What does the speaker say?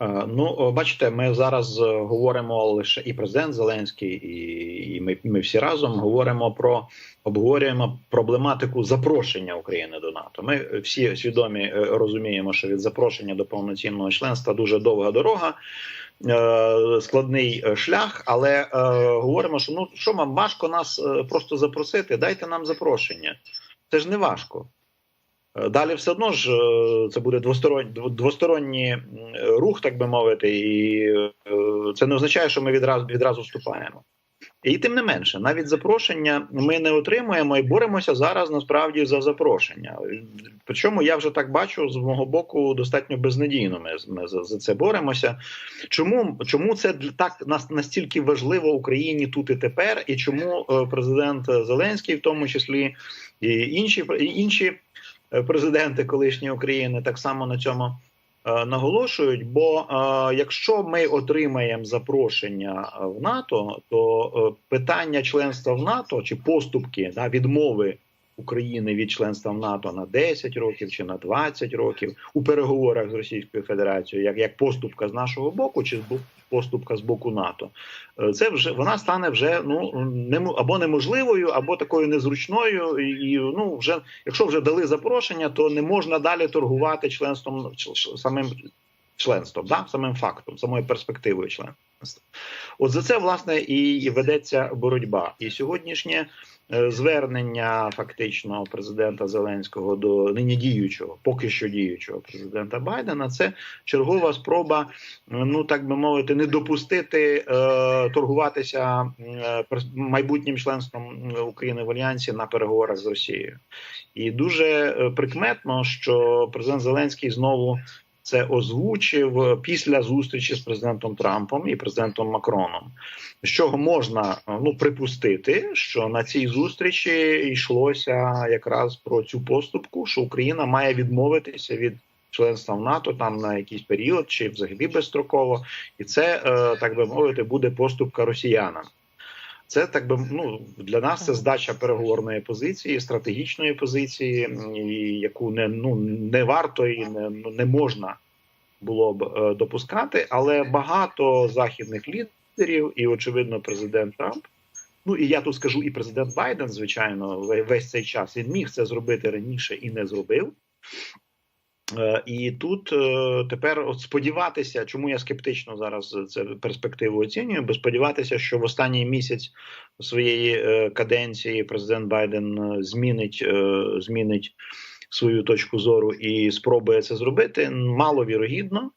Е, Ну, бачите, ми зараз е, говоримо лише і президент Зеленський, і, ми, ми всі разом говоримо про обговорюємо проблематику запрошення України до НАТО. Ми всі свідомі е, розуміємо, що від запрошення до повноцінного членства дуже довга дорога. е, Складний е, шлях, але е, говоримо, що ну що вам важко нас е, просто запросити, дайте нам запрошення. Це ж не важко. Е, Далі все одно ж е, це буде двосторонній двосторонній рух, так би мовити, і е, це не означає, що ми відразу відразу вступаємо. І тим не менше, навіть запрошення ми не отримуємо і боремося зараз насправді за запрошення. Причому я вже так бачу з мого боку достатньо безнадійно. Ми, ми за, за це боремося. Чому чому це так нас настільки важливо Україні тут і тепер, і чому президент Зеленський, в тому числі і інші інші президенти колишньої України, так само на цьому е, наголошують. Бо е, якщо ми отримаємо запрошення е, в НАТО, то е, питання членства в НАТО чи поступки да, відмови України від членства в НАТО на 10 років чи на 20 років у переговорах з Російською Федерацією, як, як поступка з нашого боку, чи з поступка з боку НАТО, е, це вже вона стане вже ну нему або неможливою, або такою незручною. І ну вже якщо вже дали запрошення, то не можна далі торгувати членством самим членством, да? самим фактом, самою перспективою членства. От за це власне і ведеться боротьба. І сьогоднішнє е, звернення фактично президента Зеленського до нині діючого, поки що діючого президента Байдена, це чергова спроба, ну так би мовити, не допустити е, торгуватися е, майбутнім членством е, України в альянсі на переговорах з Росією. І дуже прикметно, що президент Зеленський знову це озвучив після зустрічі з президентом Трампом і президентом Макроном. З чого можна ну припустити, що на цій зустрічі йшлося якраз про цю поступку, що Україна має відмовитися від членства в НАТО там на якийсь період чи взагалі безстроково, і це е, так би мовити буде поступка росіянам. Це так би ну для нас це здача переговорної позиції, стратегічної позиції, яку не ну не варто і не, ну, не можна було б е, допускати. Але багато західних лідерів, і очевидно, президент Трамп. Ну і я тут скажу, і президент Байден, звичайно, ве- весь цей час він міг це зробити раніше і не зробив. Е, І тут е, тепер от сподіватися, чому я скептично зараз це перспективу оцінюю, бо сподіватися, що в останній місяць своєї е, каденції президент Байден змінить, змінить свою точку зору і спробує це зробити, маловірогідно.